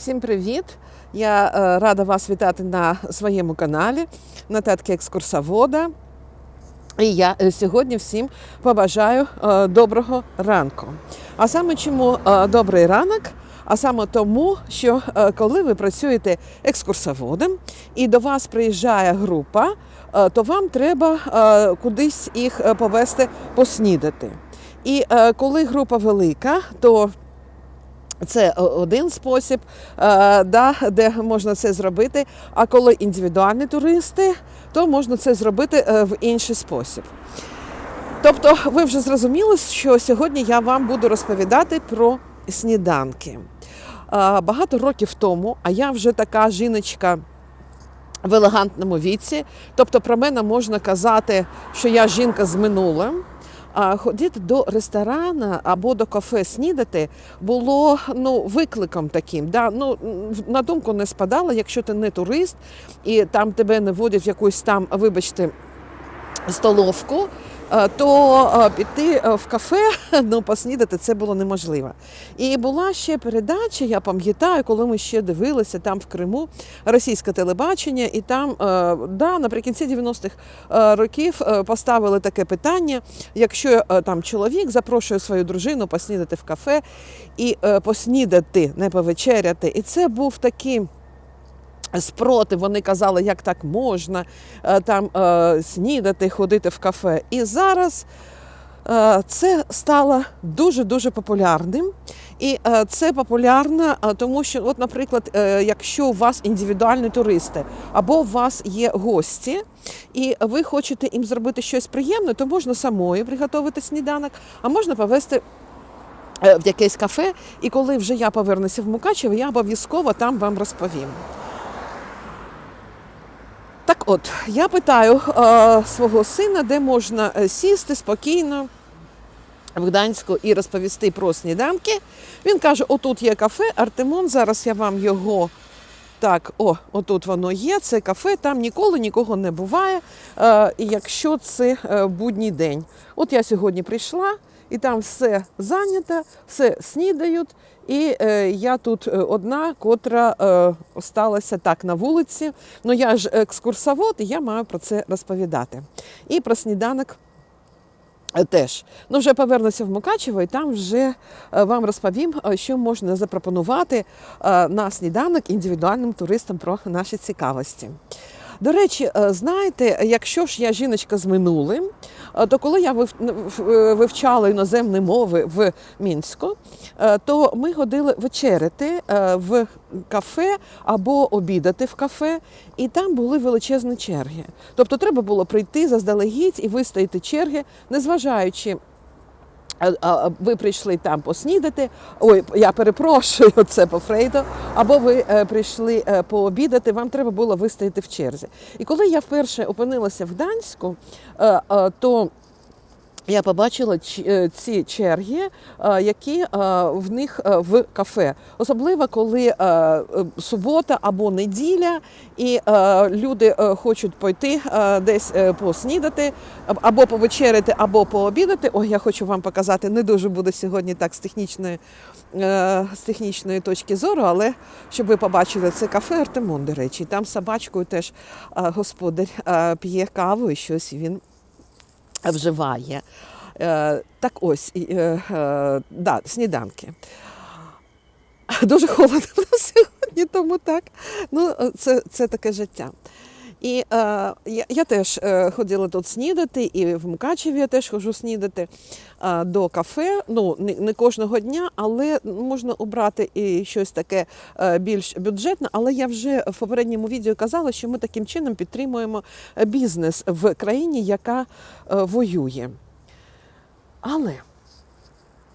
Всім привіт! Я е, рада вас вітати на своєму каналі Нататки екскурсовода. І я е, сьогодні всім побажаю е, доброго ранку. А саме чому добрий ранок? А саме тому, що коли ви працюєте екскурсоводом і до вас приїжджає група, то вам треба кудись їх повести поснідати. І коли група велика, то це один спосіб, е, да, де можна це зробити. А коли індивідуальні туристи, то можна це зробити е, в інший спосіб. Тобто, ви вже зрозуміли, що сьогодні я вам буду розповідати про сніданки. Е, Багато років тому, а я вже така жіночка в елегантному віці, тобто про мене можна казати, що я жінка з минулим. А ходити до ресторана або до кафе снідати було ну, викликом таким. Да? Ну, на думку не спадало, якщо ти не турист і там тебе не водять в якусь там, вибачте, столовку, то е, піти е, в кафе ну, поснідати це було неможливо. І була ще передача, я пам'ятаю, коли ми ще дивилися там в Криму російське телебачення, і там е, да, наприкінці 90-х е, років е, поставили таке питання: якщо е, там чоловік запрошує свою дружину поснідати в кафе і е, поснідати, не повечеряти. І це був такий. Спротив, вони казали, як так можна е, там е, снідати, ходити в кафе. І зараз е, це стало дуже-дуже популярним. І це популярно, тому що, от, наприклад, якщо у вас індивідуальні туристи, або у вас є гості, і ви хочете їм зробити щось приємне, то можна самою приготувати сніданок, а можна повести е, в якесь кафе. І коли вже я повернуся в Мукачево, я обов'язково там вам розповім. Так от, я питаю е, свого сина, де можна е, сісти спокійно в Гданську і розповісти про сніданки. Він каже: отут є кафе Артемон. Зараз я вам його. Так, о, отут воно є, це кафе, там ніколи нікого не буває. Е, якщо це е, будній день. От я сьогодні прийшла, і там все зайнято, все снідають. І е, я тут е, одна, котра е, осталася так на вулиці. Ну я ж екскурсовод, і я маю про це розповідати. І про сніданок Е, Теж ну вже повернуся в Мукачево, і там вже е, вам розповім, що можна запропонувати на сніданок індивідуальним туристам про наші цікавості. До речі, е, знаєте, якщо ж я жіночка з минулим, е, то коли я е, вивчала іноземні мови в Мінську, то ми ходили вечеряти е, в кафе або обідати в кафе, і там були величезні черги. Тобто треба було прийти заздалегідь і вистояти черги, незважаючи. Ви прийшли там поснідати. Ой, я перепрошую, це по Фрейду. Або ви е, прийшли е, пообідати, вам треба було вистояти в черзі. І коли я вперше опинилася в Гданську, е, е, то я побачила е, ці черги, е, які е, в них в кафе. Особливо, коли субота або неділя, і люди хочуть пойти десь поснідати, або повечеряти, або пообідати. Ой, я хочу вам показати, не дуже буде сьогодні так з технічної, з технічної точки зору, але щоб ви побачили, це кафе Артемон, до речі. Там собачкою теж господар п'є каву і щось він вживає. Е, так ось, е, е, да, сніданки. Дуже холодно сьогодні, тому так. Ну, це, це таке життя. І е, я, я теж е, ходила тут снідати, і в Мукачеві я теж ходжу снідати е, до кафе. Ну, не, не кожного дня, але можна обрати і щось таке е, більш бюджетне. Але я вже в попередньому відео казала, що ми таким чином підтримуємо бізнес в країні, яка е, воює. Але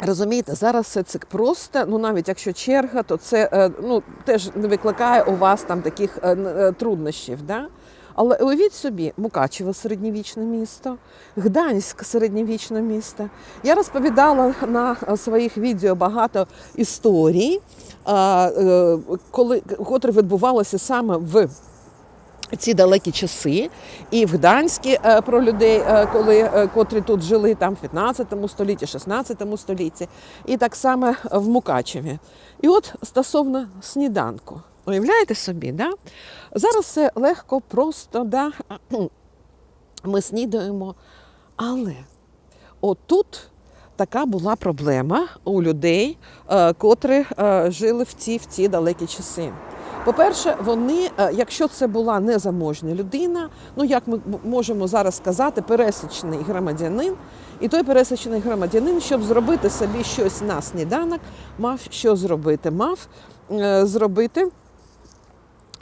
Розумієте, зараз все це просто, ну навіть якщо черга, то це е, ну, теж не викликає у вас там таких е, е, труднощів. Да? Але уявіть собі, Мукачево середньовічне місто, Гданськ середньовічне місто. Я розповідала на своїх відео багато історій, коли, котрі відбувалися саме в ці далекі часи, і в Гданській е, про людей, е, коли е, котрі тут жили там в 15 столітті, 16 столітті, і так само в Мукачеві. І от стосовно сніданку, уявляєте собі, да? зараз все легко, просто, да? ми снідаємо, але отут така була проблема у людей, котрі жили в ці, в ці далекі часи. По-перше, вони, е, якщо це була незаможня людина, ну як ми можемо зараз сказати, пересічний громадянин, і той пересічний громадянин, щоб зробити собі щось на сніданок, мав що зробити? Мав е, зробити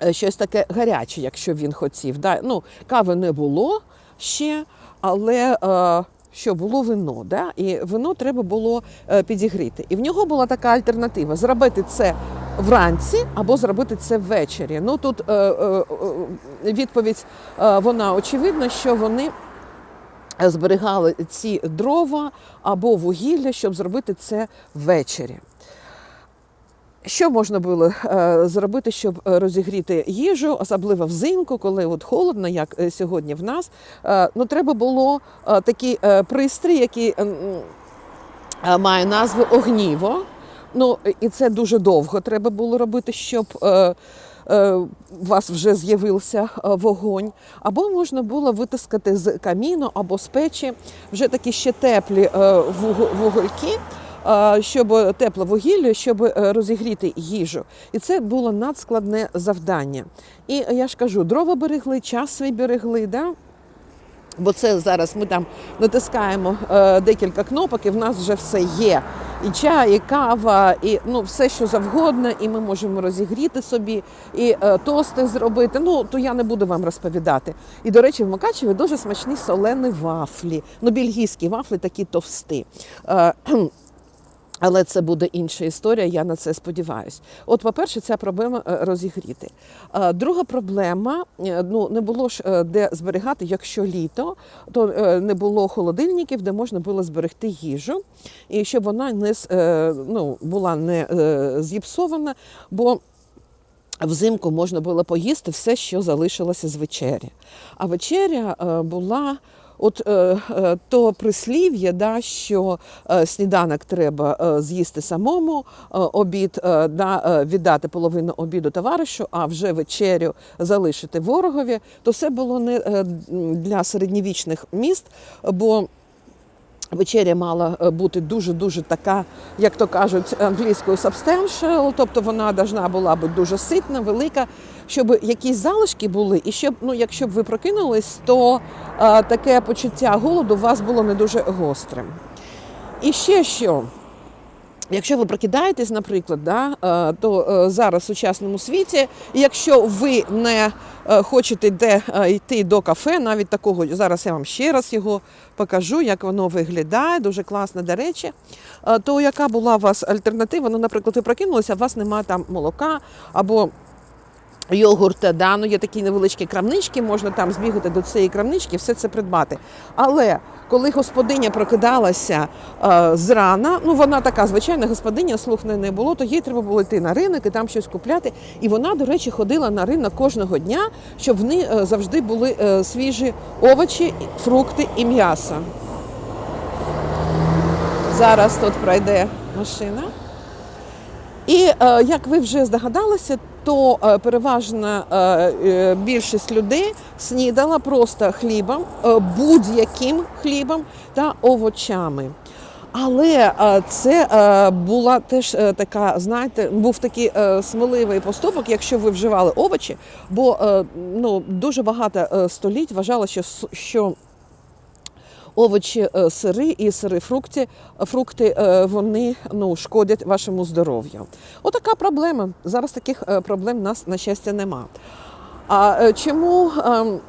е, щось таке гаряче, якщо він хотів. Да? Ну, кави не було ще, але е, що було вино, да? і вино треба було підігріти. І в нього була така альтернатива: зробити це вранці або зробити це ввечері. Ну тут е, е, е, відповідь е, вона очевидна, що вони. Зберігали ці дрова або вугілля, щоб зробити це ввечері. Що можна було е, зробити, щоб розігріти їжу, особливо взимку, коли от холодно, як е, сьогодні в нас. Ну, треба було такий пристрій, який має назву огніво. Ну, і це дуже довго треба було робити, щоб е, е, у вас вже з'явився е, вогонь. Або можна було витискати з каміну або з печі вже такі ще теплі е, вугольки е, щоб тепле вугілля, щоб е, розігріти їжу. І це було надскладне завдання. І я ж кажу, дрова берегли, час свій берегли. Да? Бо це зараз ми там натискаємо е, декілька кнопок, і в нас вже все є. І чай, і кава, і ну все, що завгодно, і ми можемо розігріти собі, і е, тости зробити. Ну то я не буду вам розповідати. І до речі, в Макачеві дуже смачні солені вафлі. Ну, бельгійські вафлі такі товсті. Е, але це буде інша історія, я на це сподіваюся. От, по-перше, ця проблема е, розігріти. Е, Друга проблема: е, ну не було ж де зберігати, якщо літо, то не було холодильників, де можна було зберегти їжу, і щоб вона не ну, була не зіпсована, бо Взимку можна було поїсти все, що залишилося з вечері. А вечеря була от е, е, то прислів'я, да, що е, сніданок треба е, з'їсти самому, е, обід е, да, е, віддати половину обіду товаришу, а вже вечерю залишити ворогові. То це було не е, для середньовічних міст, бо Вечеря мала е, бути дуже-дуже така, як то кажуть, англійською substantial, тобто вона должна була бути дуже ситна, велика, щоб якісь залишки були, і щоб, ну, якщо б ви прокинулись, то е, таке почуття голоду у вас було не дуже гострим. І ще що. Якщо ви прокидаєтесь, наприклад, да, е, то е, зараз в сучасному світі, якщо ви не е, хочете йде, е, йти до кафе, навіть такого, зараз я вам ще раз його покажу, як воно виглядає, дуже класно, до речі, то яка була у вас альтернатива? Ну, наприклад, ви прокинулися, у вас немає там молока або йогурта, да, ну є такі невеличкі крамнички, можна там збігати до цієї крамнички, все це придбати. Але коли господиня прокидалася е, зрана, ну вона така звичайна господиня, слух не, було, то їй треба було йти на ринок і там щось купляти. І вона, до речі, ходила на ринок кожного дня, щоб в е, завжди були е, свіжі овочі, фрукти і м'ясо. Зараз тут пройде машина. І е, як ви вже здогадалися, то е, переважна е, е, більшість людей снідала просто хлібом, будь-яким хлібом та овочами. Але це була теж така, знаєте, був такий сміливий поступок, якщо ви вживали овочі, бо ну, дуже багато століть вважало, що, що овочі, е, сири і сири фрукти, фрукти е, вони ну, шкодять вашому здоров'ю. Отака проблема. Зараз таких е, проблем у нас, на щастя, нема. А чому ем,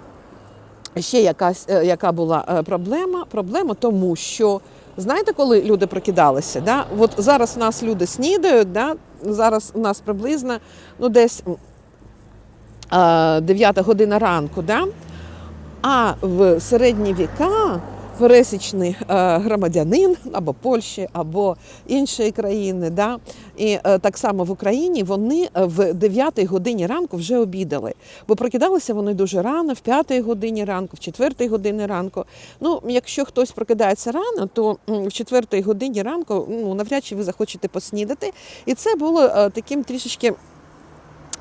ще якась, яка була проблема? Проблема тому, що знаєте, коли люди прокидалися? Да? От зараз у нас люди снідають, да? зараз у нас приблизно ну, десь е, 9 година ранку. Да? А в середні віка пересічний е, громадянин або Польщі, або іншої країни. Да? І е, так само в Україні вони е, в 9 годині ранку вже обідали. Бо прокидалися вони дуже рано, в 5 годині ранку, в 4 годині ранку. Ну, якщо хтось прокидається рано, то в 4 годині ранку ну, навряд чи ви захочете поснідати. І це було таким трішечки.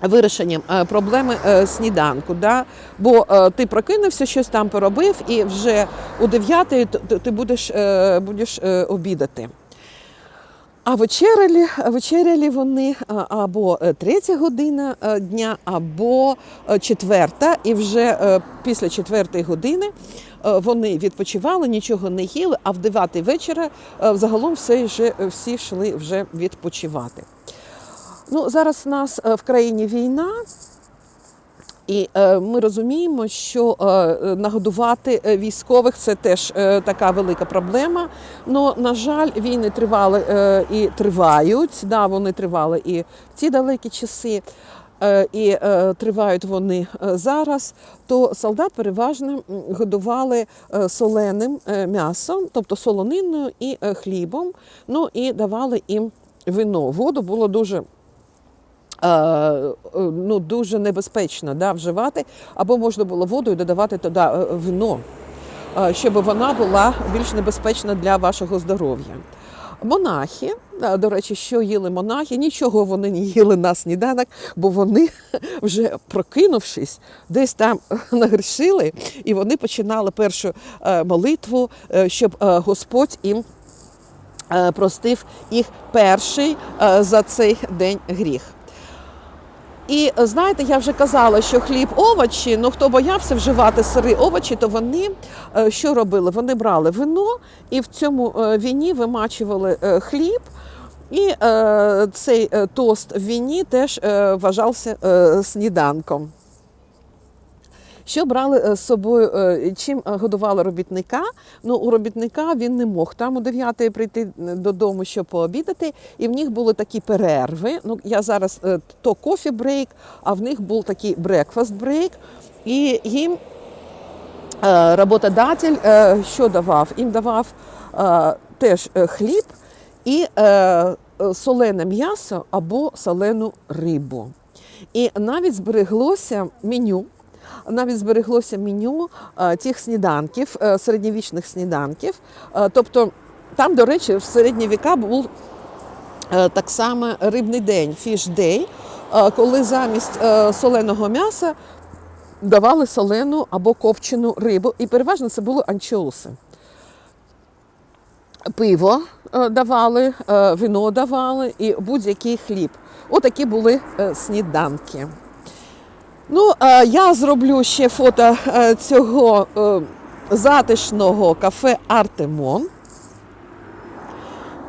Вирішенням е, проблеми е, сніданку, да? бо е, ти прокинувся, щось там поробив, і вже у 9 т- т- ти будеш, будеш обідати. А вечеряли, вечеряли вони або третя година дня, або четверта, і вже після четвертої години вони відпочивали, нічого не їли, а в 9 вечора взагалом все вже, всі йшли вже відпочивати. Ну, зараз у нас е, в країні війна, і е, ми розуміємо, що е, нагодувати військових це теж така велика проблема. Ну, на жаль, війни тривали і тривають. Да, вони тривали і в ці далекі часи. І тривають вони зараз, то солдат переважно годували соленим м'ясом, тобто солониною і хлібом. Ну і давали їм вино. Воду було дуже ну, дуже небезпечно да, вживати, або можна було водою додавати туди е, вино, е, щоб вона була більш небезпечна для вашого здоров'я. Монахи, е, до речі, що їли монахи, нічого вони не їли на сніданок, бо вони вже прокинувшись, десь там нагрішили, і вони починали першу е, молитву, е, щоб е, Господь їм е, простив їх перший е, за цей день гріх. І е, знаєте, я вже казала, що хліб овочі, ну хто боявся вживати сири овочі, то вони е, що робили? Вони брали вино і в цьому е, віні вимачували хліб. І цей тост в віні теж вважався сніданком. Що брали е, з собою, е, чим е, годували робітника? Ну, у робітника він не мог там у 9 прийти додому, щоб пообідати, і в них були такі перерви. Ну, я зараз то кофі брейк, а в них був такий брекфаст брейк. І їм роботодатель що давав? Їм давав теж хліб і солене м'ясо або солену рибу. І навіть збереглося меню. Навіть збереглося меню е, тих сніданків, е, середньовічних сніданків. Е, тобто, там, до речі, в середні віка був так само рибний день, фіш дей, коли замість соленого м'яса давали солену або копчену рибу. І переважно це були анчоуси. Пиво давали, вино давали і будь-який хліб. Отакі були сніданки. Ну, е, я зроблю ще фото е, цього е, затишного кафе Артемон.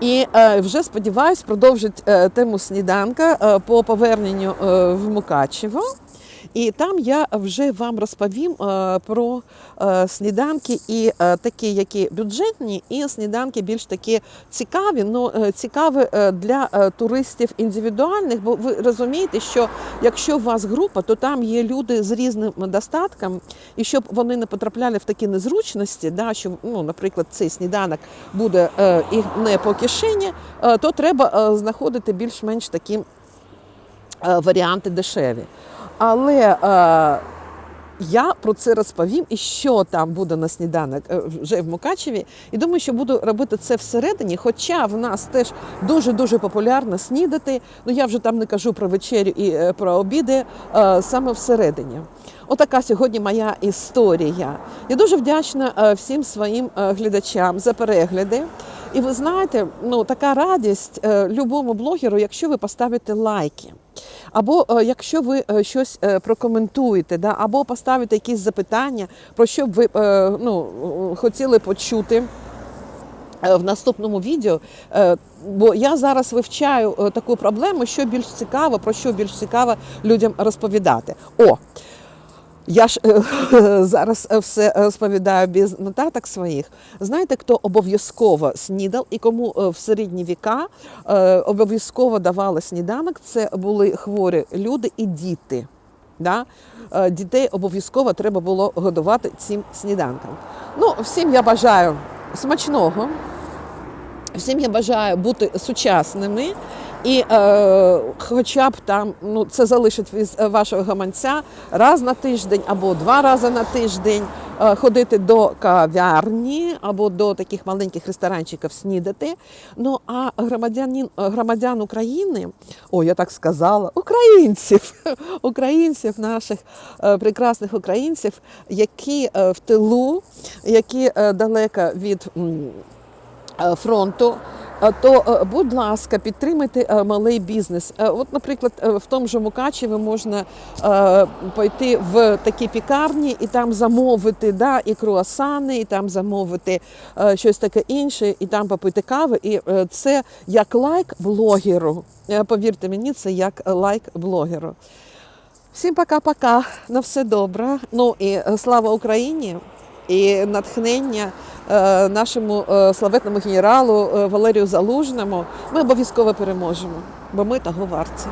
І вже сподіваюсь, продовжить тему сніданка по поверненню в Мукачево. І там я вже вам розповім е, про е, сніданки і е, такі, які бюджетні, і сніданки більш такі цікаві. Ну цікаві для туристів індивідуальних, бо ви розумієте, що якщо у вас група, то там є люди з різним достатком, і щоб вони не потрапляли в такі незручності, да, що, ну, наприклад, цей сніданок буде і не по кишені, то треба знаходити більш-менш такі варіанти дешеві. Але е, я про це розповім і що там буде на сніданок е, вже в Мукачеві. І думаю, що буду робити це всередині. Хоча в нас теж дуже дуже популярно снідати. Ну я вже там не кажу про вечерю і е, про обіди е, саме всередині. Отака сьогодні моя історія. Я дуже вдячна е, всім своїм глядачам за перегляди. І ви знаєте, ну така радість любому блогеру, якщо ви поставите лайки. Або е, якщо ви е, щось е, прокоментуєте, да, або поставите якісь запитання, про що б ви ну, хотіли почути. В наступному відео, бо я зараз вивчаю таку проблему, що більш цікаво, про що більш цікаво людям розповідати. О, я ж е, зараз е, все розповідаю без нотаток своїх. Знаєте, хто обов'язково снідав і кому е, в середні віка е, обов'язково давали сніданок? Це були хворі люди і діти. Да? Е, Дітей обов'язково треба було годувати цим сніданком. Ну, всім я бажаю смачного. Всім я бажаю бути сучасними і е, хоча б там ну це залишить від вашого гаманця раз на тиждень або два рази на тиждень е, ходити до кав'ярні або до таких маленьких ресторанчиків снідати. Ну а громадянин громадян України, о, я так сказала, українців, українців, наших е, прекрасних українців, які е, в тилу, які е, далеко від. е, фронту. Е, То, е, будь ласка, підтримайте е, малий бізнес. От, наприклад, в тому ж Мукачеві можна пойти в такі пікарні і там замовити да, і круасани, і там замовити щось таке інше, і там попити кави. І це як лайк блогеру. Повірте мені, це як лайк блогеру. Всім пока-пока. На все добре. Ну і слава Україні і натхнення нашому е, славетному генералу е, Валерію Залужному. Ми обов'язково переможемо, бо ми того варті.